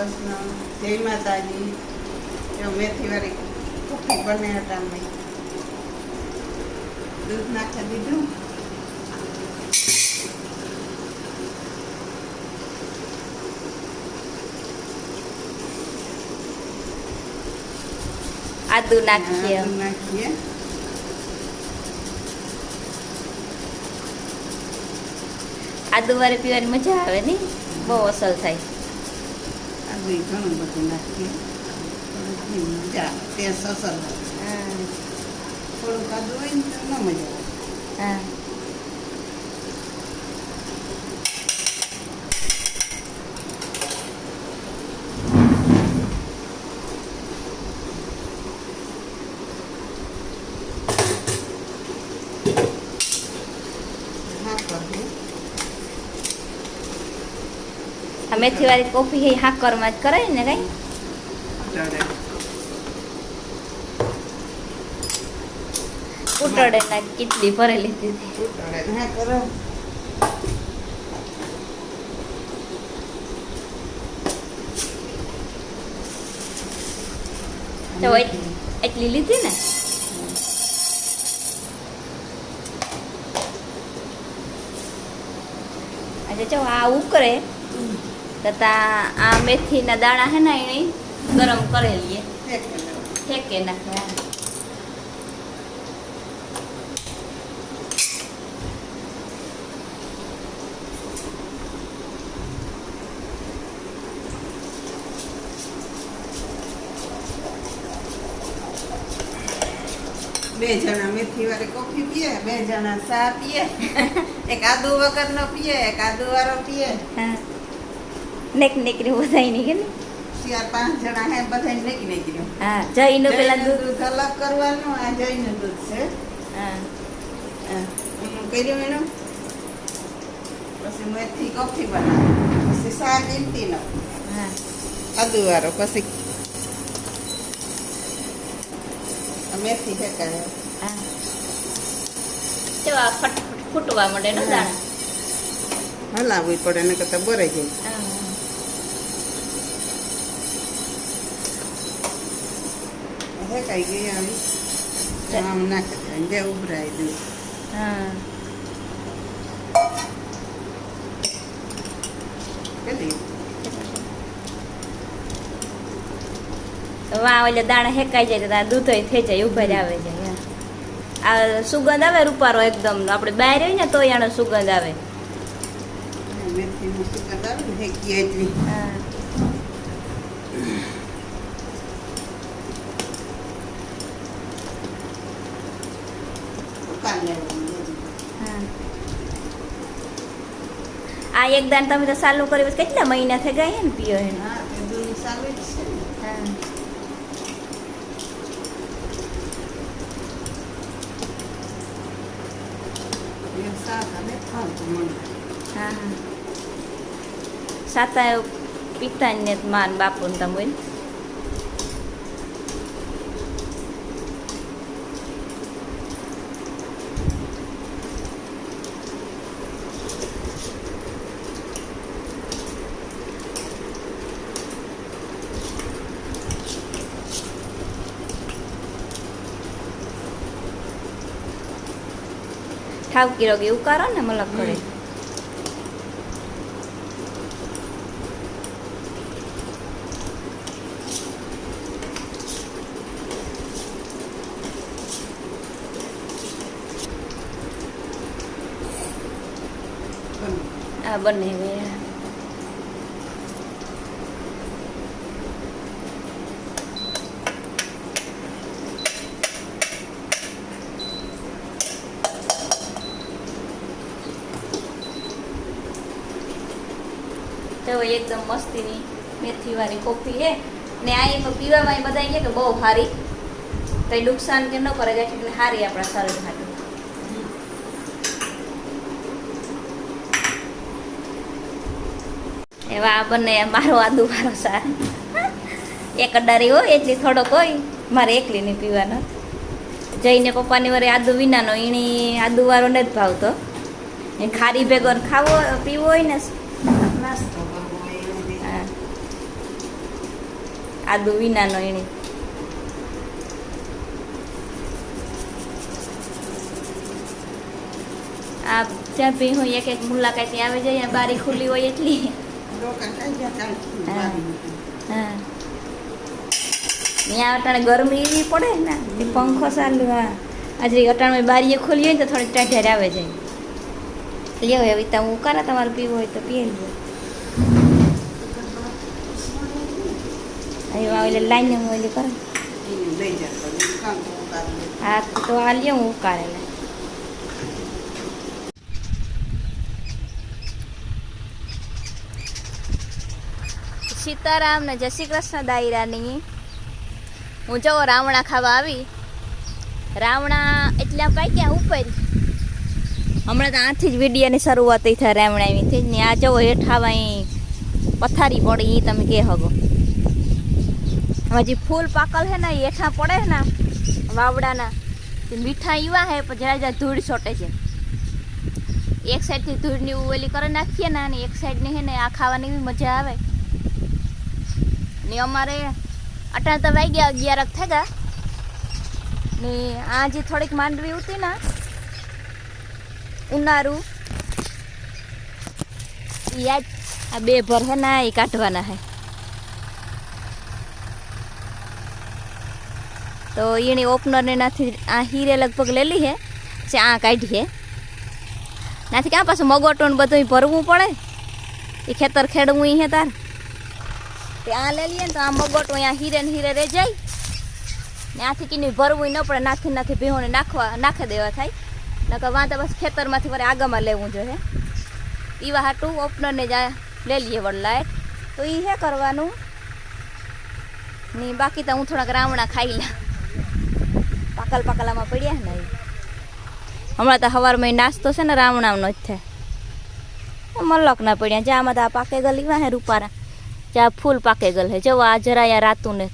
કૃષ્ણ જય માતાજી. જો મેથીવાળી કોફી બને હતા મેં દૂધ નાખી દીધું. આદુ નાખીએ. આદુ નાખીએ. આદુ વાળી પીવાની મજા આવે નહીં બહુ અસર થાય. આદુ ય ઘણું બધું નાખીએ થોડીક મજા ટેસ્ટ અસર લાગે. હા થોડુંક આદુ હોય ને તો ન મજા આવે હા હા મેથી વાળી કોફી હાકર હાકરમાં જ કરાય ને કઈ? ઉટડે ના કેટલી ભરેલી દીધી. તો એટલી લીધી ને? આજે જો આ ઉકળે તથા આ મેથીના દાણા હે ને એને ગરમ કરેલી ફેંકી દેવું. ફેંકે નાખે હા. બે જણા મેથી વાળી કોફી પીએ બે જણા ચા પીએ એક આદુ વગરનો પીએ એક આદુ વાળો પીએ હા નેક નેકરી બધાય નહીં કે ને ચાર પાંચ જણા હે બધા નીકળી નીકળ્યું હા જઈનું પેલા જઈનું દૂધ દૂધ અલગ કરવાનું આ જઈનું દૂધ છે હા હા, એનું કર્યું એનું પછી મેથી કોફી બનાવી પછી ચા લીમતી નો હા આદુ વાળો પછી આ મેથી ફેંકાય હા જો આ ફટ ફટ ફૂટવા માંડે ને દાણા હલાવવી પડે ને કરતા બરાઈ જાય હા ફેંકાઈ ગઈ આવી આમ નાખી જે ઉભરાઈ દઉં હા. કેટલી વાં દાણા હેકાઈ જાય તો દૂધ થઈ જાય ઊભા જ આવે છે. આ સુગંધ આવે રૂપારો એકદમ આપણે બહાર હોય ને તો એનો સુગંધ આવે. મેથીનું સુગંધ આવે ને હેકી એટલી હા. આ એક દાન તમે તો ચાલુ કર્યું કેટલા મહિના થઈ ગયા ને પીઓ એને સાતા પિતા ને માન બાપુ ને તમે બોલ ઠાવકી એવું ઉકારો ને મલક પડે આ બંને તો એકદમ મસ્તીની મેથીવાળી કોફી હે. ને આ એમાં પીવામાં બધા કે બહુ સારી કંઈ નુકસાન કે ન કરે જાય એટલે સારી આપણા શરીર માટે. એવા આ બંને, મારો આદુ વાળો સાર. એક અડારી હોય એટલી થોડોક હોય. મારે એકલી નહીં પીવાનો. જઈને પપ્પાની વારે આદુ વિનાનો એની આદુવાળો નથી ભાવતો. એ ખારી ભેગો ખાવો, પીવો હોય ને નાસ્તો કરવો હોય એને બી. હા. આદુ વિનાનો એણે. આ જ્યાં ભી હોય, એક એક મુલાકાત આવે જાય બારી ખુલ્લી હોય એટલી. હા. હા. ત્યાં અટાણે ગરમી એવી પડે ને પંખો ચાલુ હા. આજે અટાણે બારીએ ખોલી હોય ને તો થોડી ટાઢાર આવે જાય. લ્યો હવે હું કરે તમારે પીવું હોય તો પીએ લ્યો અહીં એટલે લાઈને હું ઓલી કરે હા તો આ લ્યો હું ઉકાળે સીતારામ ને જય શ્રી કૃષ્ણ દાયરાની હું જો રાવણા ખાવા આવી રાવણા એટલે આમ કાંઈ ક્યાં ઉપર? હમણાં તો આથી જ વિડિયાની શરૂઆત થઈ થાય રાવણાની ને આ જવો હેઠાવા પથારી પડી એ તમે કે હગો હજી ફૂલ પાકલ હે ને, એ હેઠા પડે ને, વાવડાના મીઠા એવા હે પણ જરા જરા ધૂળ છોટે છે. એક સાઈડથી ધૂળની ઓલી કરી નાખીએ ને, અને એક સાઈડની હે ને, આ ખાવાની બી મજા આવે. ને અમારે અટાણ તો વાઈ ગયા, અગિયારક થઈ ગયા. ને આ જે થોડીક માંડવી ઉતી ને ઉનારું યાદ આ બે ભર હે ને એ કાઢવાના હે તો એની ઓપનરને નાથી આ હીરે લગભગ લેલી હે છે આ કાઢી હે નાથી ક્યાં પાછું મગોટું ને બધું ભરવું પડે એ ખેતર ખેડવું ઈ હે તાર તે આ લઈ લઈએ ને તો આ મગોટું અહીંયા હીરે ને હીરે રહી જાય ને આથી કીની ભરવું ન પડે નાથી નાથી ભીહોને નાખવા નાખી દેવા થાય નકર વાંધા બસ ખેતરમાંથી વળી આગળમાં લેવું જોઈએ ઈવા હાટું ઓપનરને જ આ લઈ લઈએ વડલાય તો એ હે કરવાનું ને બાકી તો હું થોડાક રાવણા ખાઈ લા પાકલ પાકલામાં પડ્યા ને હમણાં તો સવારમાં નાસ્તો છે ને રાવણાનો જ થાય મલક ના પડ્યા જ્યાં તો આ પાકે ગલી વાહે રૂપારા. જ્યાં ફૂલ પાકે ગલ હે. જો આ જરાયા રાતું ને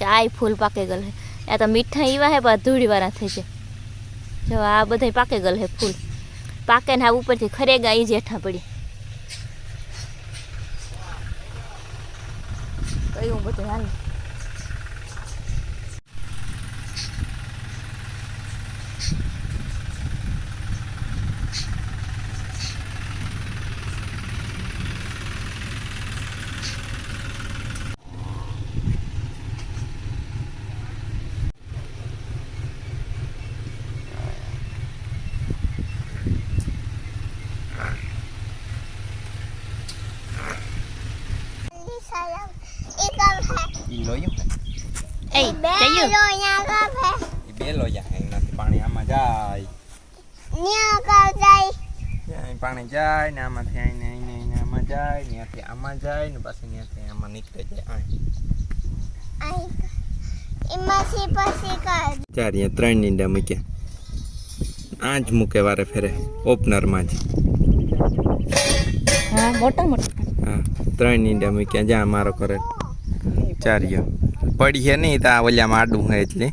ચાય ફૂલ પાકે ગલ હે. આ તો મીઠા ઈવા હે પણ ધૂળીવાળા થઈ છે જો આ બધા પાકે ગલ હે ફૂલ. પાકે ને આ ઉપરથી ખરેગા ઈ જેઠા પડી. કયું એવું બધું હાલ ઈ લોયું એ જયું ઈ બે લોયા એનાથી પાણી આમાં જાય. પાણી જાય ને આમાંથી આઈને આઈને આઈને આમાં જાય ત્યાંથી આમાં જાય ને પાછી ત્યાંથી આમાં નીકળે જાય ચાર અહીંયા ત્રણ નીંડા મૂક્યા. આ જ મૂકે વારે ફેરે ઓપનરમાં જ. હા મોટા મોટા હા ત્રણ નીંડા મૂક્યા. જ્યાં મારો કરે ચાર પડી છે નહીં તો આ ઓલિયામાં આડું હોય એટલે.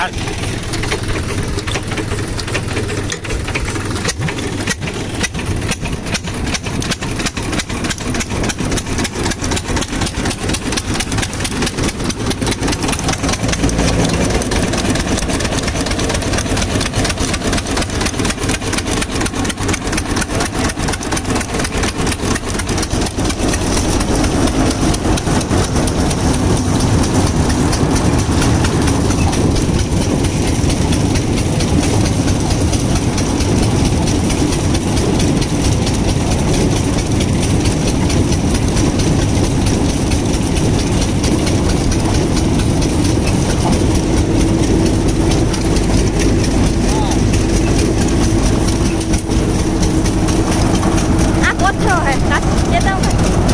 that. 哎，拿去别等会